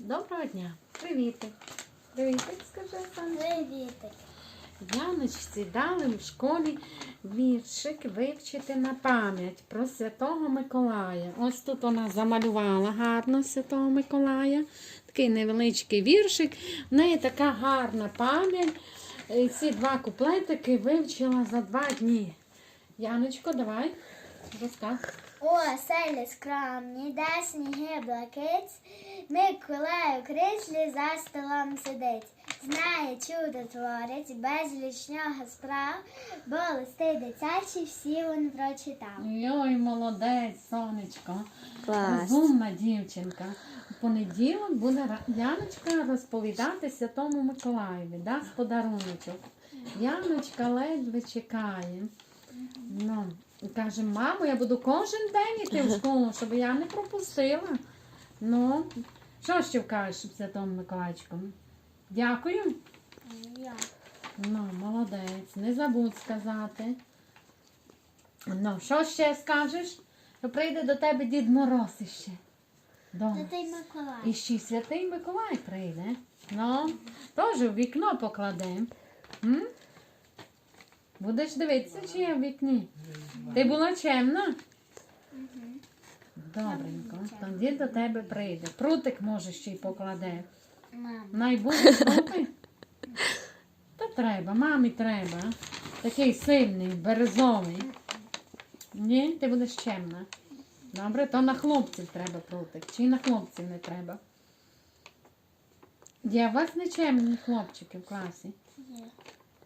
Доброго дня. Привітик. Привітик, скажи Саня. Привітик. Яночці дали в школі віршик вивчити на пам'ять про Святого Миколая. Ось тут вона замалювала гарно Святого Миколая. Такий невеличкий віршик. В неї така гарна пам'ять. І Ці два куплетики вивчила за два дні. Яночко, давай, розказ. О, селі скромні, де сніги блакиць, Миколай у кріслі за столом сидить. Знає, чудо творить, безліч нього справ, бо листи дитячі всі він прочитав. Йой, молодець, сонечко. Клас. Розумна дівчинка. У понеділок буде Яночка розповідати Святому Миколаєві, дасть подаруночок. Яночка ледве чекає. Ну, і каже, мамо, я буду кожен день йти в школу, щоб я не пропустила. Ну, що ще вкажеш Святому Миколаївчику? Дякую. Я. Ну, молодець, не забудь сказати. Ну, що ще скажеш? Що прийде до тебе Дід Мороз іще. Дома. Святий Миколай. І ще й святий Миколай прийде. Ну, теж в вікно покладемо. М? Будеш дивитися, чи я в вікні? Ти була чемна? Добренько. Тоді до тебе прийде. Прутик може ще й покладе. Найбуде купи? Та треба, мамі треба. Такий сильний, березовий. Ні, ти будеш чемна. Добре, то на хлопців треба прутик. Чи на хлопців не треба? Є у вас нечемні хлопчики в класі? Є.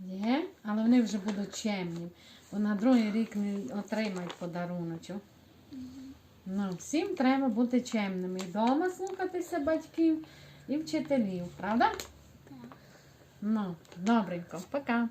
Є, але вони вже будуть чемні. Бо на другий рік не отримають подаруночок. Ну, всім треба бути чемними. І вдома слухатися батьків і вчителів, правда? Так. Ну, добренько, пока.